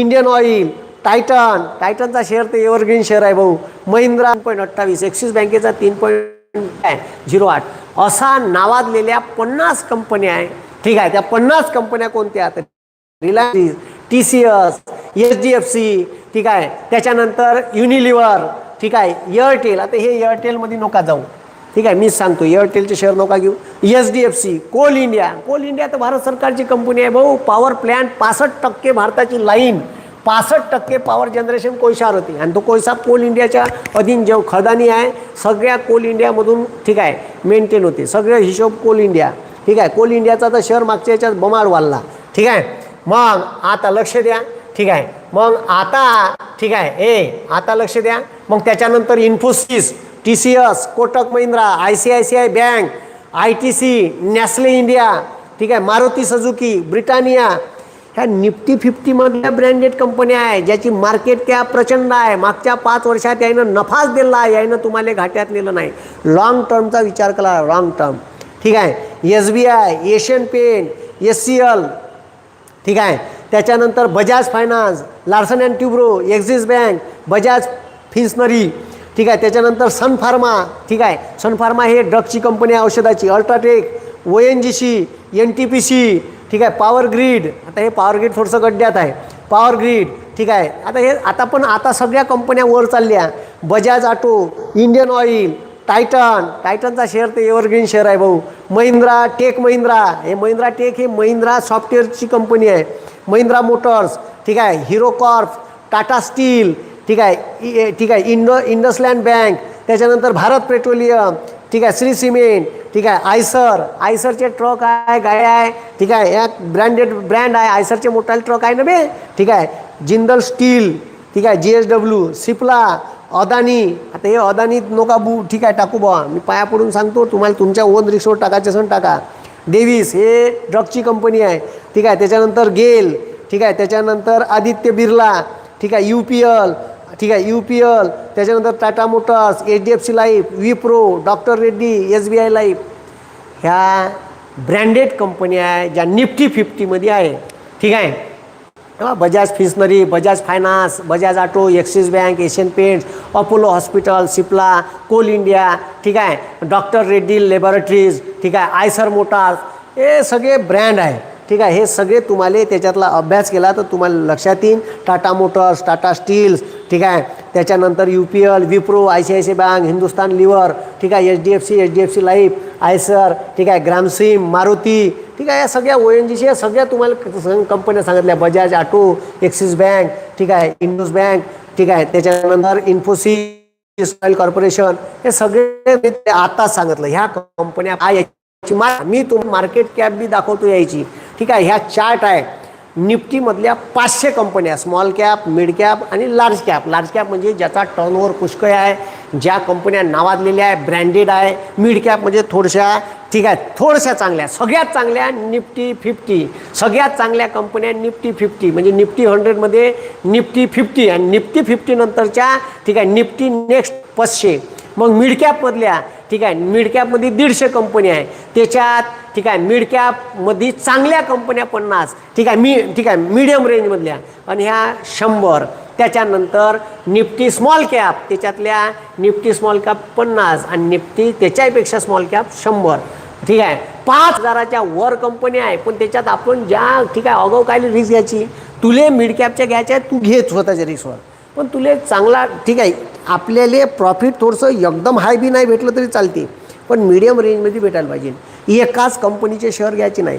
Indian Oil Titan टायटनचा share ते evergreen share आहे भाऊ. महिंद्रा पॉईंट अठ्ठावीस एक्सिस बँकेचा तीन पॉईंट झिरो आठ. असा नावाजलेल्या पन्नास कंपन्या आहे. ठीक आहे त्या पन्नास कंपन्या कोणत्या? आहेत Reliance T C S H D F C ठीक आहे. त्याच्यानंतर युनिलिव्हर ठीक आहे. एअरटेल आता हे एअरटेलमध्ये नका जाऊ. ठीक आहे मीच सांगतो एअरटेलचे शेअर नका घेऊ. H D F C Coal India Coal India तर भारत सरकारची कंपनी आहे भाऊ. पॉवर प्लॅन्ट पासष्ट टक्के भारताची लाईन पासष्ट टक्के पॉवर जनरेशन कोळशावर होती. आणि तो कोळसा कोल इंडियाच्या अधीन जेव खदानी आहे सगळ्या कोल इंडियामधून ठीक आहे मेंटेन होते. सगळे हिशोब कोल इंडिया ठीक आहे कोल इंडियाचा तर शहर मागच्या याच्यात बमाड वाढला. ठीक आहे मग आता लक्ष द्या. ठीक आहे मग आता ठीक आहे ए आता लक्ष द्या. मग त्याच्यानंतर Infosys T C S Kotak Mahindra I C I C I bank I T C Nestle India ठीक आहे मारुती सजुकी ब्रिटानिया. ह्या निफ्टी फिफ्टीमधल्या ब्रँडेड कंपन्या आहे ज्याची मार्केट कॅप प्रचंड आहे. मागच्या पाच वर्षात यायनं नफाच दिला आहे यायनं तुम्हाला घाट्यात नेलं नाही. लॉंग टर्मचा विचार केला लॉंग टर्म ठीक आहे S B I Asian paint S C L ठीक आहे. त्याच्यानंतर Bajaj finance Larsen and Toubro Axis bank Bajaj Finserv ठीक आहे त्याच्यानंतर सन फार्मा ठीक आहे सन फार्मा हे ड्रगची कंपनी आहे औषधाची. UltraTech O N G C N T P C ठीक आहे पॉवर ग्रीड आता हे पॉवर ग्रीड थोडंसं गड्ड्यात आहे. पॉवर ग्रीड ठीक आहे आता हे आता पण आता सगळ्या कंपन्या वर चालल्या. Bajaj auto Indian Oil Titan टायटनचा share ते एव्हरग्रीन शेअर आहे भाऊ. महिंद्रा टेक महिंद्रा हे महिंद्रा टेक हे महिंद्रा सॉफ्टवेअरची कंपनी आहे. महिंद्रा मोटर्स ठीक आहे हिरो कॉर्प टाटा स्टील ठीक आहे इ- ठीक आहे इंडो इंडसलँड बँक त्याच्यानंतर भारत पेट्रोलियम ठीक आहे श्री सिमेंट ठीक आहे आयसर आयसरचे ट्रक आहे गाड्या आहे ठीक आहे या ब्रँडेड ब्रँड आहे आयसरचे मोठाले ट्रक आहे ना बे ठीक आहे जिंदल स्टील ठीक आहे G S W Cipla Adani आता हे अदानी नका बू ठीक आहे टाकू बुवा मी पाया पडून सांगतो तुम्हाला तुमच्या ओन रिक्सवर टाकायचे सण टाका डेव्हिस हे ड्रगची कंपनी आहे ठीक आहे त्याच्यानंतर गेल ठीक आहे त्याच्यानंतर आदित्य बिर्ला ठीक आहे यू पी एल ठीक आहे यू पी एल त्याच्यानंतर Tata motors H D F C life Wipro doctor Reddy S B I life ह्या ब्रँडेड कंपन्या आहे ज्या निफ्टी फिफ्टीमध्ये आहे. ठीक आहे? तेव्हा Bajaj Finserv Bajaj finance Bajaj auto Axis bank Asian paints Apollo hospital Cipla Coal India ठीक आहे? डॉक्टर रेड्डी लॅबॉरेटरीज ठीक आहे? आयसर मोटार्स हे सगळे ब्रँड आहे. ठीक आहे? हे सगळे तुम्हाला त्याच्यातला अभ्यास केला तर तुम्हाला लक्षात येईल. टाटा मोटर्स टाटा स्टील्स ठीक आहे? त्याच्यानंतर U P L Wipro I C I C bank Hindustan lever ठीक आहे? H D F C H D F C life Eicher ठीक आहे? ग्रामसिम मारुती ठीक आहे? या सगळ्या ओ एन जी सी या सगळ्या तुम्हाला कंपन्या सांगितल्या. बजाज ऑटो एक्सिस बँक ठीक आहे? इंडोस बँक ठीक आहे? त्याच्यानंतर इन्फोसिस ऑइल कॉर्पोरेशन हे सगळे मी ते आताच सांगितलं. ह्या कंपन्या काय याची मी तुम मार्केट कॅप बी दाखवतो यायची. ठीक आहे? ह्या चार्ट आहे. निफ्टीमधल्या पाचशे कंपन्या स्मॉल कॅप मिड कॅप आणि लार्ज कॅप लार्ज कॅप म्हणजे ज्याचा टर्नओव्हर पुष्कळ आहे ज्या कंपन्या नावाजलेल्या आहे ब्रँडेड आहे मिड कॅप म्हणजे थोडशा ठीक आहे थोडशा चांगल्या सगळ्यात चांगल्या निफ्टी फिफ्टी सगळ्यात चांगल्या कंपन्या निफ्टी फिफ्टी म्हणजे निफ्टी हंड्रेडमध्ये निफ्टी फिफ्टी आणि निफ्टी फिफ्टी नंतरच्या ठीक आहे निफ्टी नेक्स्ट पाचशे. मग मिड कॅपमधल्या ठीक आहे मिड कॅपमध्ये दीडशे कंपनी आहे. त्याच्यात ठीक आहे मिड कॅपमध्ये चांगल्या कंपन्या पन्नास ठीक आहे मी ठीक आहे मीडियम रेंजमधल्या आणि ह्या शंभर. त्याच्यानंतर निफ्टी स्मॉल कॅप त्याच्यातल्या निफ्टी स्मॉल कॅप पन्नास आणि निफ्टी त्याच्यापेक्षा स्मॉल कॅप शंभर. ठीक आहे पाच हजाराच्या वर कंपनी आहे पण त्याच्यात आपण ज्या ठीक आहे अगाऊ काय रिस्क घ्यायची? तुले मिड कॅपच्या घ्यायच्या तू घे स्वतःच्या रिस्कवर पण तुले चांगला ठीक आहे आपल्याला प्रॉफिट थोडंसं एकदम हाय बी नाही भेटलं तरी चालते पण मीडियम रेंजमध्ये भेटायला पाहिजे. एकाच कंपनीचे शेअर घ्यायचे नाही.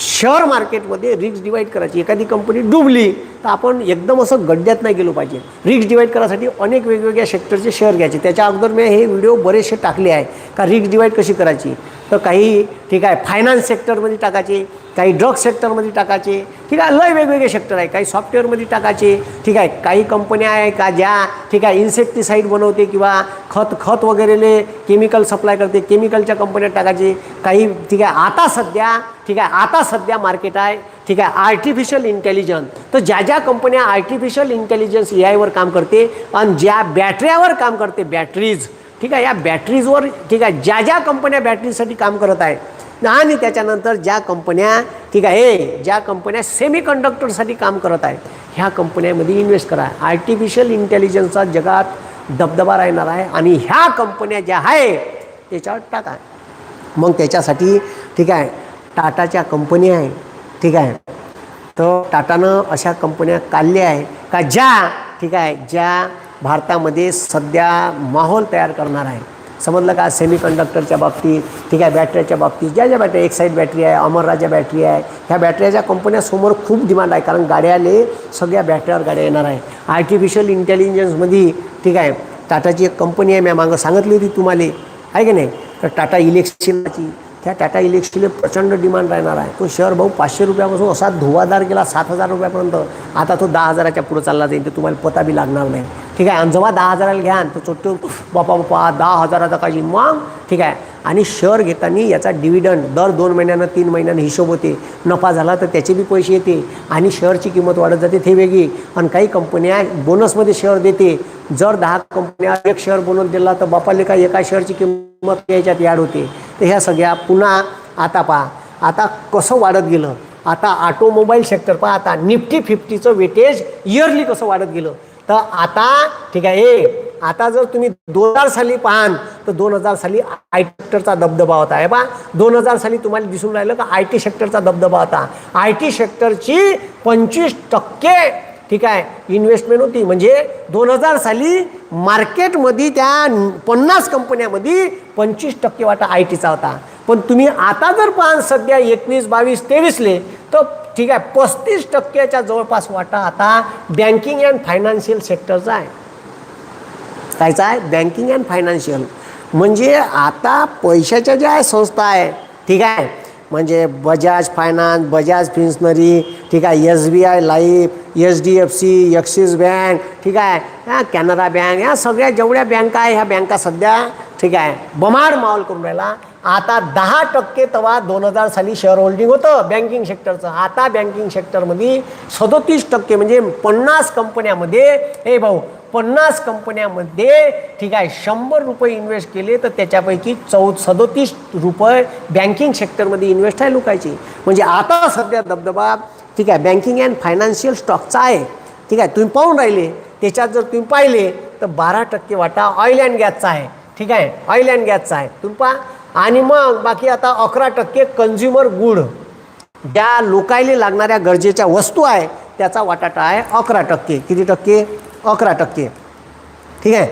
शेअर मार्केटमध्ये रिक्स डिवाईड करायची. एखादी कंपनी डुबली तर आपण एकदम असं गड्ड्यात नाही गेलो पाहिजे. रिक्स डिवाईड करायसाठी अनेक वेगवेगळ्या सेक्टरचे शेअर घ्यायचे. त्याच्या अगोदर मी हे व्हिडिओ बरेचसे टाकले आहे. का रिक्स डिवाईड कशी करायची? तर काही ठीक आहे फायनान्स सेक्टरमध्ये टाकायचे काही ड्रग सेक्टरमध्ये टाकायचे ठीक आहे लय वेगवेगळे सेक्टर आहे. काही सॉफ्टवेअरमध्ये टाकायचे ठीक आहे काही कंपन्या आहे का ज्या ठीक आहे इन्सेक्टिसाईड बनवते किंवा खत खत वगैरेले केमिकल सप्लाय करते केमिकलच्या कंपन्यात टाकायचे. काही ठीक आहे आता सध्या ठीक आहे आता सध्या मार्केट आहे ठीक आहे आर्टिफिशियल इंटेलिजन्स तर ज्या ज्या कंपन्या आर्टिफिशियल इंटेलिजन्स ए आयवर काम करते आणि ज्या बॅटऱ्यावर काम करते बॅटरीज ठीक आहे या बॅटरीजवर ठीक आहे ज्या ज्या कंपन्या बॅटरीसाठी काम करत आहेत आणि त्याच्यानंतर ज्या कंपन्या ठीक आहे ज्या कंपन्या सेमी कंडक्टरसाठी काम करत आहेत ह्या कंपन्यामध्ये इन्व्हेस्ट करा. आर्टिफिशियल इंटेलिजन्सचा जगात दबदबा राहणार आहे आणि ह्या कंपन्या ज्या आहे त्याच्यावर टाका. मग त्याच्यासाठी ठीक आहे टाटाच्या कंपनी आहे ठीक आहे. तर टाटानं अशा कंपन्या काढल्या आहे का ज्या ठीक आहे ज्या भारतामध्ये सध्या माहोल तयार करणार आहे. समजलं का? सेमी कंडक्टरच्या बाबतीत ठीक आहे बॅटरीच्या बाबतीत ज्या ज्या बॅटऱ्या एक्साईड बॅटरी आहे अमरराजा बॅटरी आहे. ह्या बॅटऱ्याच्या कंपन्यासमोर खूप डिमांड आहे कारण गाड्याले सगळ्या बॅटऱ्यावर गाड्या येणार आहे आर्टिफिशियल इंटेलिजन्समध्ये ठीक आहे टाटाची एक कंपनी आहे मी मागं सांगितली होती तुम्हाला. आहे की नाही? तर टाटा इलेक्शनची त्या टाटा इलेक्शनला प्रचंड डिमांड राहणार आहे. तो शहर भाऊ पाचशे रुपयापासून असा धुवाधार गेला सात हजार रुपयापर्यंत. आता तो दहा हजाराच्या पुढं चालला जाईल तर तुम्हाला पता बी लागणार नाही. ठीक आहे? आणि जेव्हा दहा हजाराला घ्या तर चोट्टू बापा बापा दहा हजाराचा काही मग ठीक आहे? आणि शेअर घेताना याचा डिव्हिडंड दर दोन महिन्यानं तीन महिन्यानं हिशोब होते. नफा झाला तर त्याचे बी पैसे येते. आणि शेअरची किंमत वाढत जाते ते वेगळी. आणि काही कंपन्या बोनसमध्ये शेअर देते. जर दहा कंपन्या एक शेअर बोनस दिला तर बापाले काय एका शेअरची किंमत याच्यात याड होते. तर ह्या सगळ्या पुन्हा आता पहा. आता कसं वाढत गेलं? आता ऑटोमोबाईल सेक्टर पहा. आता निफ्टी फिफ्टीचं वेटेज इयरली कसं वाढत गेलं? तर आता ठीक आहे आता जर तुम्ही दोन हजार साली पाहान तर दोन हजार साली आय टी सेक्टरचा दबदबा होता. आहे बा दोन हजार साली तुम्हाला दिसून राहिलं का आय टी सेक्टरचा दबदबा होता. आय टी सेक्टरची पंचवीस टक्के ठीक आहे इन्व्हेस्टमेंट होती. म्हणजे दोन हजार साली मार्केटमध्ये त्या पन्नास कंपन्यामध्ये पंचवीस टक्के वाटा आय टीचा होता. पण तुम्ही आता जर पाहान सध्या एकवीस बावीस तेवीसले तर ठीक आहे पस्तीस टक्क्याच्या जवळपास वाटा आता बँकिंग अँड फायनान्शियल सेक्टरचा आहे. कायचा आहे? बँकिंग अँड फायनान्शियल म्हणजे आता पैशाच्या ज्या संस्था आहे ठीक आहे म्हणजे बजाज फायनान्स बजाज फिन्सनरी ठीक आहे S B I life H D F C Axis bank ठीक आहे ह्या कॅनरा बँक ह्या सगळ्या जेवढ्या बँका आहे ह्या बँका सध्या ठीक आहे बमाड माहोल करून राहिला. आता दहा टक्के तेव्हा दोन हजार साली शेअर होल्डिंग होतं बँकिंग सेक्टरचं आता बँकिंग सेक्टरमध्ये सदोतीस टक्के म्हणजे पन्नास कंपन्यामध्ये हे भाऊ पन्नास कंपन्यामध्ये ठीक आहे शंभर रुपये इन्व्हेस्ट केले तर त्याच्यापैकी चौ सदोतीस रुपये बँकिंग सेक्टरमध्ये इन्व्हेस्ट आहे लोकांची. म्हणजे आता सध्या दबदबा ठीक आहे बँकिंग अँड फायनान्शियल स्टॉकचा आहे. ठीक आहे तुम्ही पाहून राहिले. त्याच्यात जर तुम्ही पाहिले तर बारा टक्के वाटा ऑइल अँड गॅसचा आहे. ठीक आहे ऑइल अँड गॅसचा आहे. तुम्ही पहा आणि मग बाकी आता अकरा टक्के कन्झ्युमर गुड ज्या लोकायले लागणाऱ्या गरजेच्या वस्तू आहे त्याचा वाटाटा आहे अकरा टक्के. किती टक्के? अकरा टक्के. ठीक आहे?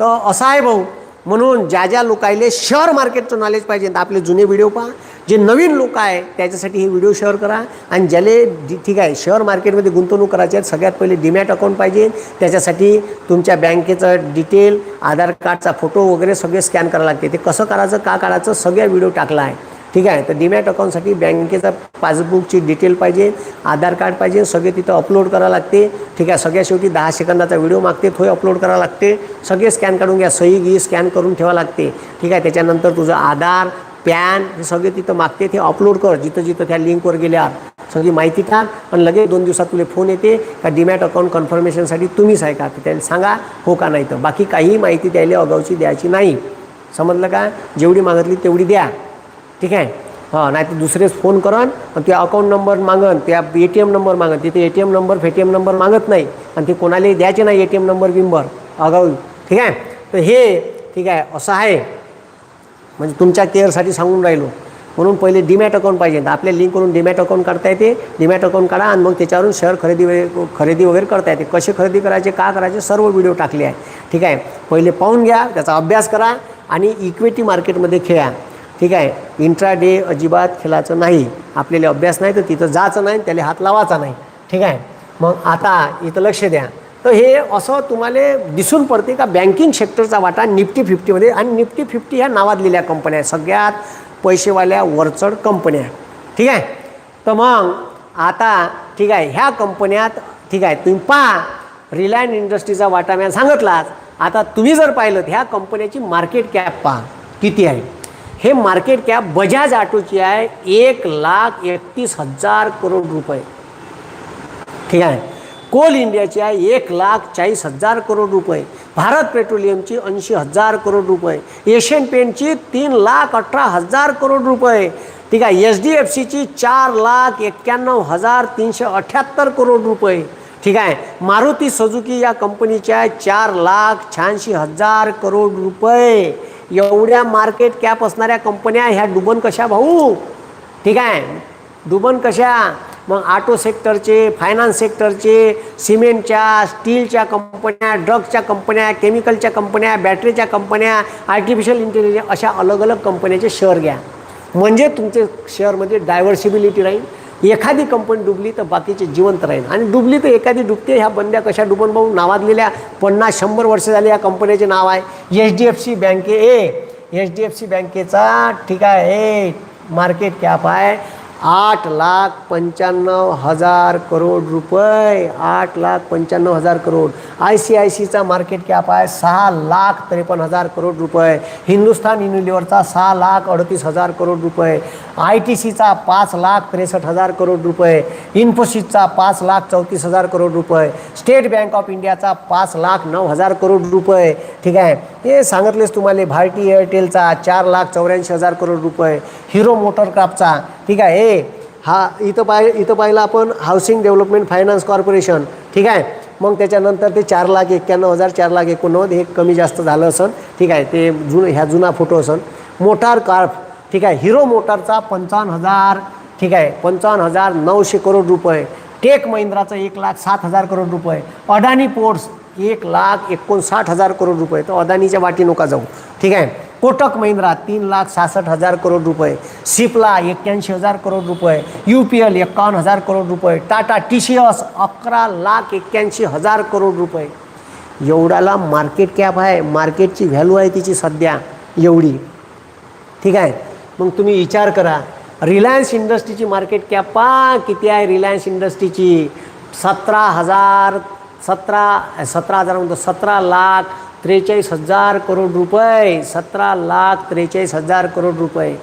तर असं आहे भाऊ. म्हणून ज्या ज्या लोकायले शेअर मार्केटचं नॉलेज पाहिजे तर आपले जुने व्हिडिओ पहा. जे नवीन लोक आहे त्याच्यासाठी हे व्हिडिओ शेअर करा. आणि ज्याले ठीक आहे शेअर मार्केटमध्ये गुंतवणूक करायची आहे सगळ्यात पहिले डीमॅट अकाउंट पाहिजे. त्याच्यासाठी तुमच्या बँकेचं डिटेल आधार कार्डचा फोटो वगैरे सगळे स्कॅन करावं लागते. ते कसं करायचं का काढायचं सगळ्या व्हिडिओ टाकला आहे. ठीक आहे तर डीमॅट अकाउंटसाठी बँकेचा पासबुकची डिटेल पाहिजे आधार कार्ड पाहिजे सगळे तिथं अपलोड करावं लागते. ठीक आहे सगळ्या शेवटी दहा सेकंदाचा व्हिडिओ मागते तो अपलोड करावं लागते. सगळे स्कॅन काढून घ्या सही गी स्कॅन करून ठेवावं लागते. ठीक आहे त्याच्यानंतर तुझं आधार पॅन हे सगळे तिथं मागते ते अपलोड कर. जिथं जिथं त्या लिंकवर गेल्यावर सगळी माहिती टाक आणि लगेच दोन दिवसात तुला फोन येते का डिमॅट अकाउंट कन्फर्मेशनसाठी तुम्हीच आहे का? तर त्याला सांगा हो का नाही तर. बाकी काही माहिती त्याला अगाऊची द्यायची नाही. समजलं का? जेवढी मागितली तेवढी द्या. ठीक आहे? हां नाही तर दुसरेच फोन करन आणि त्या अकाउंट नंबर मागन त्या ए टी एम नंबर मागन. तिथे A T M number Paytm number मागत नाही. आणि ते कोणालाही द्यायचे नाही ए टी एम नंबर बिंबर अगाऊ ठीक आहे? तर हे ठीक आहे असं आहे. म्हणजे तुमच्या केअरसाठी सांगून राहिलो. म्हणून पहिले डीमॅट अकाउंट पाहिजे. तर आपल्या लिंक करून डीमॅट अकाउंट करता येते. डीमॅट अकाउंट काढा आणि मग त्याच्यावरून शेअर खरेदी वगैरे खरेदी वगैरे करता येते. कसे खरेदी करायचे का करायचे सर्व व्हिडिओ टाकले आहे. ठीक आहे? पहिले पाहून घ्या त्याचा अभ्यास करा आणि इक्विटी मार्केटमध्ये खेळा. ठीक आहे? इंट्रा डे अजिबात खेळायचं नाही. आपल्याला अभ्यास नाही तर तिथं जायचं नाही त्याला हात लावायचा नाही. ठीक आहे? मग आता इथं लक्ष द्या. तर हे असं तुम्हाला दिसून पडते का बँकिंग सेक्टरचा वाटा निफ्टी फिफ्टीमध्ये आणि निफ्टी फिफ्टी ह्या नावाजलेल्या कंपन्या आहेत. सगळ्यात पैसेवाल्या वरचढ कंपन्या ठीक आहे? तर मग आता ठीक आहे ह्या कंपन्यात ठीक आहे तुम्ही पहा रिलायन्स इंडस्ट्रीचा वाटा मी सांगितलाच. आता तुम्ही जर पाहिलं ह्या कंपन्याची मार्केट कॅप पहा किती आहे? हे मार्केट कॅप बजाज ऑटोची आहे एक लाख एकतीस हजार करोड रुपये. ठीक आहे? कोल इंडियाची आहे एक लाख चाळीस हजार करोड रुपये. भारत पेट्रोलियमची ऐंशी हजार करोड रुपये. एशियन पेंटची तीन लाख अठरा हजार करोड रुपये. ठीक आहे एच डी एफ सीची चार लाख एक्क्याण्णव हजार तीनशे अठ्ठ्याहत्तर करोड रुपये. ठीक आहे मारुती सुजुकी या कंपनीच्या चार लाख शहाऐंशी हजार करोड रुपये. एवढ्या मार्केट कॅप असणाऱ्या कंपन्या ह्या डुबन कशा भाऊ? ठीक आहे डुबन कशा? मग ऑटो सेक्टरचे फायनान्स सेक्टरचे सिमेंटच्या स्टीलच्या कंपन्या ड्रग्सच्या कंपन्या केमिकलच्या कंपन्या बॅटरीच्या कंपन्या आर्टिफिशियल इंटेलिजन्स अशा अलग अलग कंपन्याचे शेअर घ्या. म्हणजे तुमचे शेअरमध्ये डायव्हर्सिबिलिटी राहील. एखादी कंपनी डुबली तर बाकीचे जिवंत राहील. आणि डुबली तर एखादी डुबते ह्या बंद्या कशा डुबन भाऊ? नावाजलेल्या पन्नास शंभर वर्ष झाले या कंपनीचे नाव आहे. एच डी एफ सी बँके ए. एच डी एफ सी बँकेचा ठीक आहे. मार्केट कॅप आहे. आठ लाख पंच्याण्णव हजार करोड रुपये. आठ लाख पंच्याण्णव हजार करोड. आय सी आय सीचा मार्केट कॅप आहे सहा लाख त्रेपन्न हजार करोड रुपये. हिंदुस्थान युनिलिव्हरचा सहा लाख अडतीस हजार करोड रुपये. आय टी सीचा पाच लाख त्रेसष्ट हजार करोड रुपये. इन्फोसिसचा पाच लाख चौतीस हजार करोड रुपये. स्टेट बँक ऑफ इंडियाचा पाच लाख नऊ हजार करोड रुपये. ठीक आहे? हे सांगितलेच तुम्हाला भारती एअरटेलचा चार लाख चौऱ्याऐंशी हजार करोड रुपये. हिरो मोटरक्राफ्टचा ठीक आहे? हे हा इथं पाय इथं पाहिलं आपण हाऊसिंग डेव्हलपमेंट फायनान्स कॉर्पोरेशन ठीक आहे? मग त्याच्यानंतर ते चार लाख एक्क्याण्णव हजार चार लाख एकोणनव्वद हे कमी जास्त झालं असन. ठीक आहे? ते जुन ह्या जुना फोटो असन. मोटार कार्फ ठीक आहे? हिरो मोटारचा पंचावन्न हजार ठीक आहे? पंचावन्न हजार नऊशे करोड रुपये. टेक महिंद्राचं एक लाख सात हजार करोड रुपये. अडाणी पोर्ट्स एक लाख एकोणसाठ हजार करोड रुपये. तर अदानीच्या वाटी नका जाऊ. ठीक आहे? कोटक महिंद्रा तीन लाख सहासष्ट हजार करोड रुपये सिप्ला एक्क्याऐंशी हजार करोड रुपये यू पी एल एकावन्न हजार करोड रुपये टाटा टी सी एस अकरा लाख एक्क्याऐंशी हजार करोड रुपये. एवढ्याला मार्केट कॅप आहे मार्केटची व्हॅल्यू आहे तिची सध्या एवढी. ठीक आहे? मग तुम्ही विचार करा रिलायन्स इंडस्ट्रीची मार्केट कॅप पा किती आहे रिलायन्स इंडस्ट्रीची सतरा हजार सतरा सतरा हजार म्हणतो सतरा लाख त्रेचाळीस हजार करोड रुपये सतरा लाख त्रेचाळीस हजार करोड रुपये.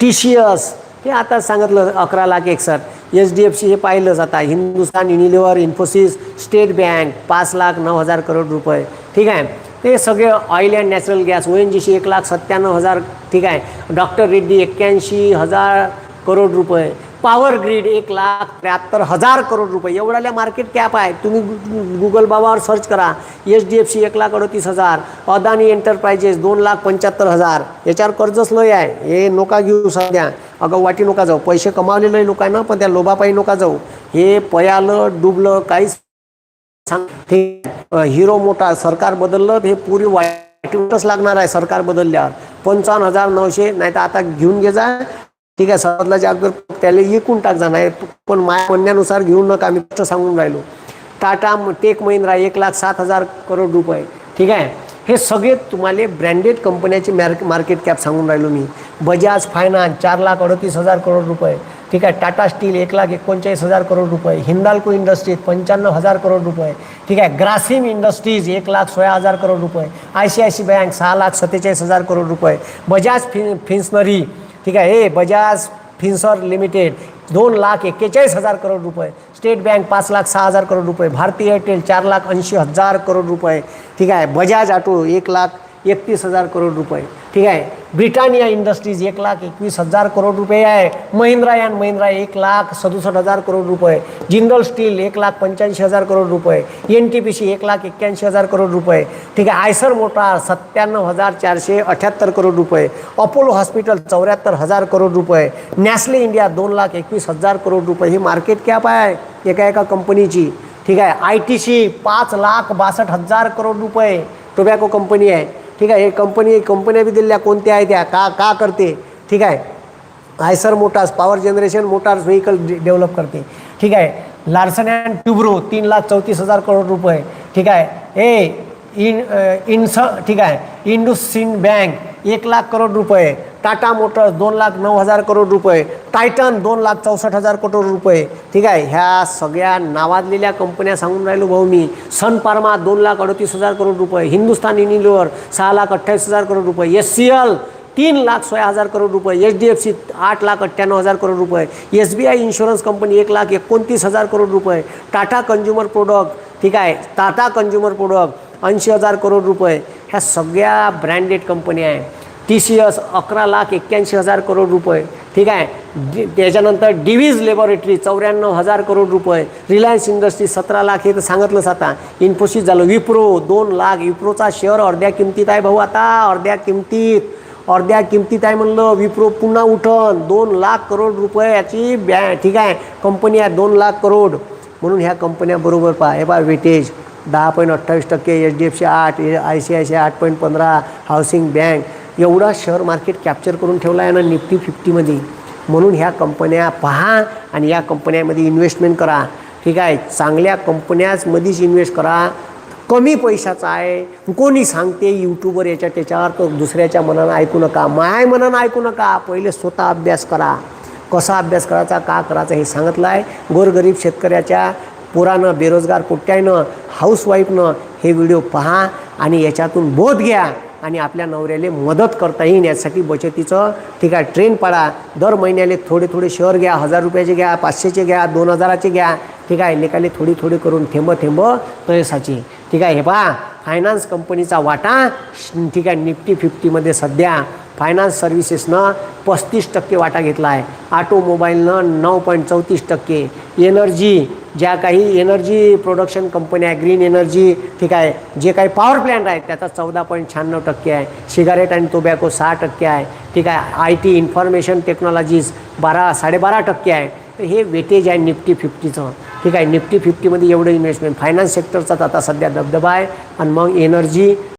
टी सी एस हे आता सांगितलं अकरा लाख एकसष्ट. एच डी एफ सी हे पाहिलंच आता. Hindustan Unilever Infosys State bank पाच लाख नऊ हजार करोड रुपये. ठीक आहे? ते सगळे oil and natural gas O N G C एक लाख सत्त्याण्णव हजार ठीक आहे? डॉक्टर रेड्डी एक्क्याऐंशी हजार करोड रुपये. पॉवर ग्रीड एक लाख त्र्याहत्तर हजार करोड रुपये. एवढ्याला मार्केट कॅप आहे तुम्ही गु- गुगल बाबावर सर्च करा. एच डी एफ सी एक लाख अडतीस हजार. अदानी एंटरप्राइजेस दोन लाख पंच्याहत्तर हजार. याच्यावर कर्जच लय आहे. हे नोका घेऊ सध्या. अगं वाटी नका जाऊ. पैसे कमावलेलं लोकांना पण त्या लोभापायी नका जाऊ. हे पयालं डुबलं काहीच सांग हिरो मोठा सरकार बदललं हे पुरी वाईटच लागणार आहे सरकार बदलल्यावर. पंचावन्न हजार नऊशे नाही तर आता घेऊन घे जा. ठीक आहे सरकारच्या अगोदर त्याला एकूण टाक जाणार पण माझ्या म्हणण्यानुसार घेऊन नका मी फक्त सांगून राहिलो. टाटा टेक महिंद्रा एक लाख सात हजार करोड रुपये. ठीक आहे? हे सगळे तुम्हाला ब्रँडेड कंपन्याचे मार्क मार्केट कॅप सांगून राहिलो मी. बजाज फायनान्स चार लाख अडतीस हजार करोड रुपये. ठीक आहे? टाटा स्टील एक लाख एकोणचाळीस हजार करोड रुपये. हिंदाल्को इंडस्ट्रीज पंच्याण्णव हजार करोड रुपये. ठीक आहे? ग्रासिम इंडस्ट्रीज एक लाख सोळा हजार करोड रुपये. I C I C bank सहा लाख सत्तेचाळीस हजार करोड रुपये. बजाज फिन फिन्सनरी ठीक आहे? हे बजाज फिन्सर लिमिटेड दोन लाख एक्केचाळीस हजार करोड रुपये. स्टेट बँक पाच लाख सहा हजार करोड रुपये. भारती एअरटेल चार लाख ऐंशी हजार करोड रुपये. ठीक आहे? बजाज ऑटो एक लाख एकतीस हजार करोड रुपये. ठीक आहे? ब्रिटानिया इंडस्ट्रीज एक लाख एकवीस हजार करोड रुपये आहे. महिंद्रा अँड महिंद्रा एक लाख सदुसष्ट हजार करोड रुपये. जिंदल स्टील एक लाख पंच्याऐंशी हजार करोड रुपये. एन टी पी सी एक लाख एक्क्याऐंशी हजार करोड रुपये. ठीक आहे? आयसर मोटार सत्त्याण्णव हजार चारशे अठ्याहत्तर करोड रुपये. अपोलो हॉस्पिटल चौऱ्याहत्तर हजार करोड रुपये. नॅस्ले इंडिया दोन लाख एकवीस हजार करोड रुपये. ही मार्केट कॅप आहे एका एका कंपनीची. ठीक आहे? आय टी सी पाच लाख बासष्ट हजार करोड रुपये. टोबॅको कंपनी आहे. ठीक आहे हे कंपनी कंपन्या बी दिलेल्या कोणत्या आहेत त्या? का का करते? ठीक आहे. Eicher motors power generation motors vehicle develop करते. ठीक आहे. लार्सन अँड ट्युब्रो तीन लाख चौतीस हजार करोड रुपये. ठीक आहे. ए इन इन्स ठीक आहे. इंडुसिन बँक एक लाख करोड रुपये टाटा मोटर्स दोन लाख नऊ हजार करोड रुपये टायटन दोन लाख चौसष्ट हजार करोड रुपये ठीक आहे. ह्या सगळ्या नावाजलेल्या कंपन्या सांगून राहिलो भाऊ मी. सन फार्मा दोन लाख अडतीस हजार करोड रुपये हिंदुस्तान युनिलिव्हर सहा लाख अठ्ठावीस हजार करोड रुपये एस सी एल तीन लाख सोळा हजार करोड रुपये एच डी एफ सी आठ लाख अठ्ठ्याण्णव हजार करोड रुपये S B I insurance company एक लाख एकोणतीस हजार करोड रुपये टाटा कंझ्युमर प्रोडक्ट ठीक आहे. टाटा कंझ्युमर प्रोडक्ट ऐंशी हजार करोड रुपये. ह्या सगळ्या ब्रँडेड कंपन्या आहे टी सी एस अकरा लाख एक्क्याऐंशी हजार करोड रुपये. ठीक आहे? त्याच्यानंतर डिव्हिज लेबॉरेटरी चौऱ्याण्णव हजार करोड रुपये. रिलायन्स इंडस्ट्री सतरा लाख हे तर सांगितलंच आता. इन्फोसिस झालं विप्रो दोन लाख. विप्रोचा शेअर अर्ध्या किमतीत आहे भाऊ आता अर्ध्या किमतीत. अर्ध्या किमतीत आहे म्हणलं विप्रो पुन्हा उठन. दोन लाख करोड रुपये याची बॅ ठीक आहे? कंपनी आहे दोन लाख करोड. म्हणून ह्या कंपन्या बरोबर पहा. हे पहा वेटेज दहा पॉईंट अठ्ठावीस टक्के एच डी एफ सी आठ I C I C I point पंधरा हाऊसिंग बँक एवढा शेअर मार्केट कॅप्चर करून ठेवला आहे ना निफ्टी फिफ्टीमध्ये. म्हणून ह्या कंपन्या पहा आणि या कंपन्यामध्ये इन्व्हेस्टमेंट करा. ठीक आहे? चांगल्या कंपन्याचमध्येच इन्व्हेस्ट करा. कमी पैशाचा आहे. कोणी सांगते यूट्यूबवर याच्या त्याच्यावर तर दुसऱ्याच्या मनानं ऐकू नका. माय मनानं ऐकू नका. पहिले स्वतः अभ्यास करा. कसा अभ्यास करायचा का करायचा हे सांगितलं आहे गोरगरीब शेतकऱ्याच्या पोरानं बेरोजगार पोट्यानं हाऊसवाईफनं हे व्हिडिओ पहा आणि याच्यातून बोध घ्या आणि आपल्या नवऱ्याला मदत करता येईल यासाठी बचतीचं ठीक आहे ट्रेन पाडा. दर महिन्याले थोडे थोडे शहर घ्या. हजार रुपयाचे घ्या पाचशेचे घ्या दोन हजाराचे घ्या. ठीक आहे लेखाले थोडी थोडी करून थेंब थेंब तयसाची ठीक आहे हे पहा. फायनान्स कंपनीचा वाटा. ठीक आहे निफ्टी फिफ्टीमध्ये सध्या फायनान्स सर्व्हिसेसनं पस्तीस टक्के वाटा घेतला आहे ऑटोमोबाईलनं नऊ पॉईंट चौतीस टक्के. एनर्जी ज्या काही एनर्जी प्रोडक्शन कंपन्या आहे ग्रीन एनर्जी ठीक आहे जे काही पॉवर प्लॅन्ट आहेत त्याचा चौदा पॉईंट शहाण्णव टक्के आहे. सिगारेट आणि टोबॅको सहा टक्के आहे. ठीक आहे आय टी इन्फॉर्मेशन टेक्नॉलॉजीज बारा साडेबारा टक्के आहे. तर हे वेटेज आहे निफ्टी फिफ्टीचं. ठीक आहे निफ्टी फिफ्टीमध्ये एवढं इन्व्हेस्टमेंट फायनान्स सेक्टरचाच आता सध्या दबदबा आहे. आणि मग एनर्जी